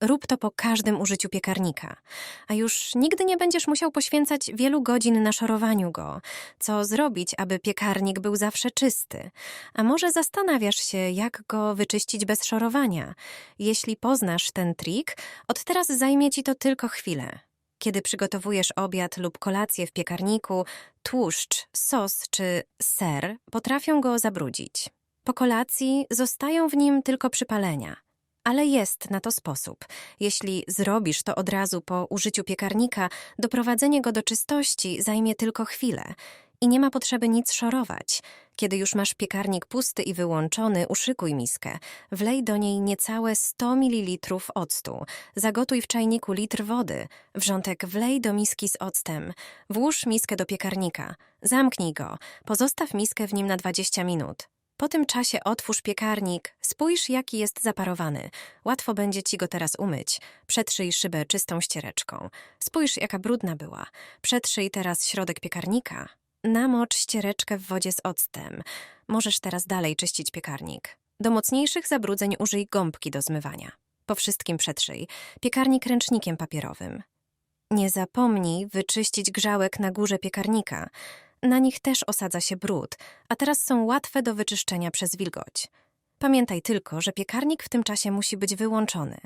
Rób to po każdym użyciu piekarnika, a już nigdy nie będziesz musiał poświęcać wielu godzin na szorowaniu go. Co zrobić, aby piekarnik był zawsze czysty? A może zastanawiasz się, jak go wyczyścić bez szorowania? Jeśli poznasz ten trik, od teraz zajmie ci to tylko chwilę. Kiedy przygotowujesz obiad lub kolację w piekarniku, tłuszcz, sos czy ser potrafią go zabrudzić. Po kolacji zostają w nim tylko przypalenia. Ale jest na to sposób. Jeśli zrobisz to od razu po użyciu piekarnika, doprowadzenie go do czystości zajmie tylko chwilę i nie ma potrzeby nic szorować. Kiedy już masz piekarnik pusty i wyłączony, uszykuj miskę. Wlej do niej niecałe 100 ml octu. Zagotuj w czajniku litr wody. Wrzątek wlej do miski z octem. Włóż miskę do piekarnika. Zamknij go. Pozostaw miskę w nim na 20 minut. Po tym czasie otwórz piekarnik, spójrz jaki jest zaparowany. Łatwo będzie ci go teraz umyć. Przetrzyj szybę czystą ściereczką. Spójrz jaka brudna była. Przetrzyj teraz środek piekarnika. Namocz ściereczkę w wodzie z octem. Możesz teraz dalej czyścić piekarnik. Do mocniejszych zabrudzeń użyj gąbki do zmywania. Po wszystkim przetrzyj. Piekarnik ręcznikiem papierowym. Nie zapomnij wyczyścić grzałek na górze piekarnika. Na nich też osadza się brud, a teraz są łatwe do wyczyszczenia przez wilgoć. Pamiętaj tylko, że piekarnik w tym czasie musi być wyłączony.